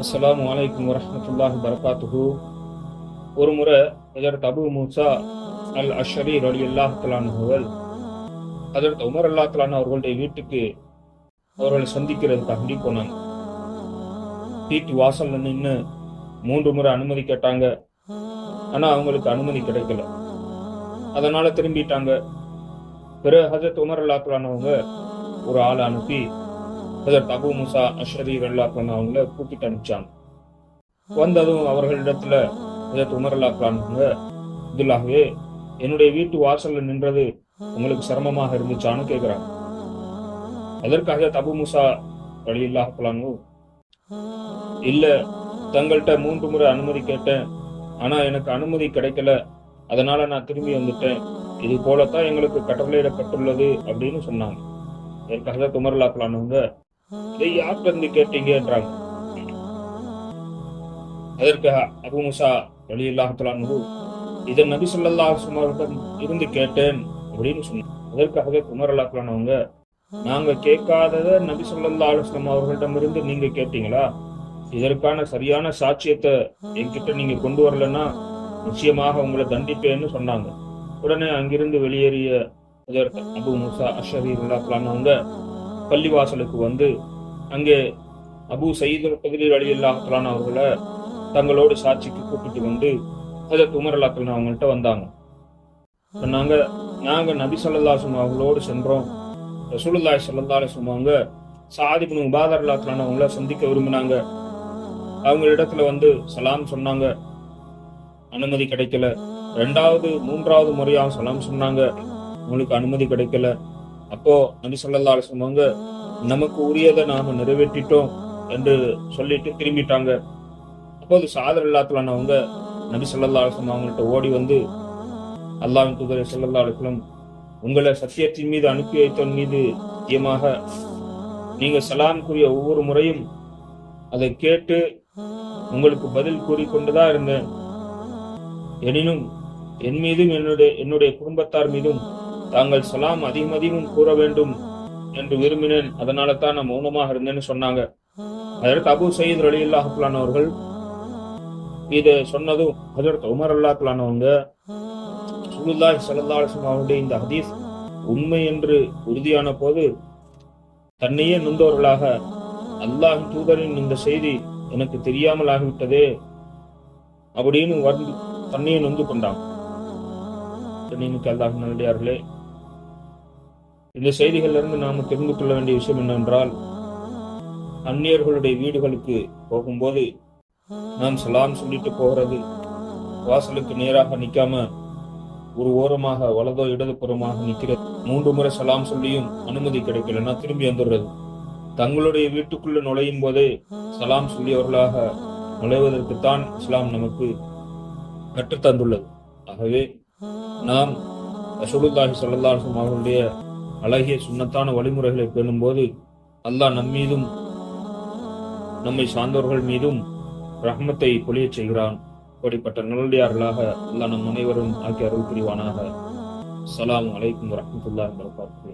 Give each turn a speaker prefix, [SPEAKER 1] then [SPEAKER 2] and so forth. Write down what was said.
[SPEAKER 1] அஸ்லாம் வலைக்கம் வரமத்துல்லாஹ் வரகாத்துஹு ஒரு முறை ஹஜரத் அபு மூசா அல் அஷரி அலி அல்லாஹ் அவர்கள் ஹஜரத் உமர் அல்லா தலான் அவர்களுடைய வீட்டுக்கு அவர்களை சந்திக்கிறதுக்காண்டி போனாங்க. வீட்டு வாசல்ல நின்று மூன்று முறை அனுமதி கேட்டாங்க. ஆனா அவங்களுக்கு அனுமதி கிடைக்கல. அதனால திரும்பிட்டாங்க. பிறகு ஹஜரத் உமர் அல்லா அவங்க ஒரு ஆளை அனுப்பி ஹஜரத் அபு முசா அஷரி அல்லா அவங்கள கூப்பிட்டு அனுப்பிச்சாங்க. வந்ததும் அவர்களிடத்துல ஹஜரத் உமர் அல்லா அவங்க இதுலாகவே என்னுடைய வீட்டு வாசல்ல நின்றது உங்களுக்கு சிரமமாக இருந்துச்சான்னு கேக்குறாங்க. அதற்காக தபு முசா வழி இல்லாஹலானு இல்ல தங்கள்கிட்ட மூன்று முறை அனுமதி கேட்டேன். ஆனா எனக்கு அனுமதி கிடைக்கல. அதனால நான் திரும்பி வந்துட்டேன். இது போலத்தான் எங்களுக்கு கட்டளையிடப்பட்டுள்ளது அப்படின்னு சொன்னாங்க. இதற்காக ஹஜரத் இதை யார்கிட்ட இருந்து கேட்டீங்கன்றாங்க? அதற்கு அபு முசா வழி இல்லாஹலானு இதை நபி சொல்லல்லா சுமாரிடம் இருந்து கேட்டேன் அப்படின்னு சொன்னாங்க. அதற்காக குமர் அல்லாஹலானவங்க நாங்க கேட்காதத நபி சொல்லல்லா அலுவலம் அவர்களிடம் இருந்து நீங்க கேட்டீங்களா? இதற்கான சரியான சாட்சியத்தை என்கிட்ட நீங்க கொண்டு வரலன்னா நிச்சயமாக உங்களை தண்டிப்பேன்னு சொன்னாங்க. உடனே அங்கிருந்து வெளியேறிய அபு முசா அஷரி அவங்க பள்ளிவாசலுக்கு வந்து அங்கே அபு சயீது பதிலீர் அலி அல்லாஹலான் அவர்களை தங்களோடு சாட்சிக்கு கூப்பிட்டு வந்து அதை உமர் அவங்கள்ட்ட வந்தாங்க. சொன்னாங்க நாங்கள் நபி சொல்லல்லாசும் அவங்களோடு சென்றோம். ரசூலுல்லாய் சல்லல்லாஹும் அவங்க சாதிபுன் உபாதர் அல்லாத்தலான் அவங்கள சந்திக்க விரும்பினாங்க. அவங்க இடத்துல வந்து சலாம் சொன்னாங்க. அனுமதி கிடைக்கல. ரெண்டாவது மூன்றாவது முறையாக சலாம் சொன்னாங்க. உங்களுக்கு அனுமதி கிடைக்கல. அப்போ நபி சொல்லல்லா அவங்க நமக்கு உரியதை நாம நிறைவேற்றிட்டோம் என்று சொல்லிட்டு திரும்பிட்டாங்க. அப்போது சாதர் இல்லாத்தலானவங்க நபி சொல்லல்லா அவங்கள்ட்ட ஓடி வந்து அல்லாவின் தூதரை சொல்லல்லா அலுவலம் உங்களை சத்தியத்தின் மீது அனுப்பி வைத்தவன் மீது முக்கியமாக நீங்க சலாம் கூறிய ஒவ்வொரு முறையும் அதை கேட்டு உங்களுக்கு பதில் கூறிக்கொண்டுதான் இருந்தேன். எனினும் என் மீதும் என்னுடைய என்னுடைய குடும்பத்தார் மீதும் தாங்கள் சலாம் அதிகம் அதிகம் கூற வேண்டும் என்று விரும்பினேன். அதனால தான் நான் மௌனமாக இருந்தேன்னு சொன்னாங்க. அதற்கு அபு சயீத் அலி அல்லாஹுலான் அவர்கள் இதை சொன்னதும் அதற்கு உமர் அல்லாஹலானவங்க சுலுல்லாஹி சல்லா அவருடைய இந்த ஹதீஸ் உண்மை என்று உறுதியான போது தன்னையே நொந்தவர்களாக அல்லாஹ் தூதரின் இந்த செய்தி எனக்கு தெரியாமல் ஆகிவிட்டதே அப்படின்னு வந்து தன்னையே நொந்து கொண்டான். நீனுக்கு அல்லாஹ் நல்லடியார்களே இந்த செய்திகளிலிருந்து நாம் தெரிந்து கொள்ள வேண்டிய விஷயம் என்னவென்றால் அந்நியர்களுடைய வீடுகளுக்கு போகும்போது நாம் சலாம் சொல்லிட்டு போகிறது வாசலுக்கு நேராக நிற்காம ஒரு ஓரமாக வலதோ இடது புறமாக நிற்கிறது. மூன்று முறை சலாம் சொல்லியும் அனுமதி கிடைக்கலன்னா திரும்பி வந்துடுறது. தங்களுடைய வீட்டுக்குள்ள நுழையும் போதே சலாம் சொல்லியவர்களாக நுழைவதற்குத்தான் இஸ்லாம் நமக்கு கற்றுத்தந்துள்ளது. ஆகவே நாம் ரசூலுல்லாஹி சொல்லல்லாஹும் அவர்களுடைய அழகிய சுண்ணத்தான வழிமுறைகளை பேணும்போது அல்லாஹ் நம்மீதும் நம்மை சார்ந்தவர்கள் மீதும் ரஹ்மத்தை பொழியச் செய்கிறான். அப்படிப்பட்ட நல்லடியார்களாக அல்லாஹ் நம் அனைவரும் ஆக்கி அருள் புரிவானாக. அலாம் அலைக்கும் வரமத்துல்லா வபரகாத்துஹு.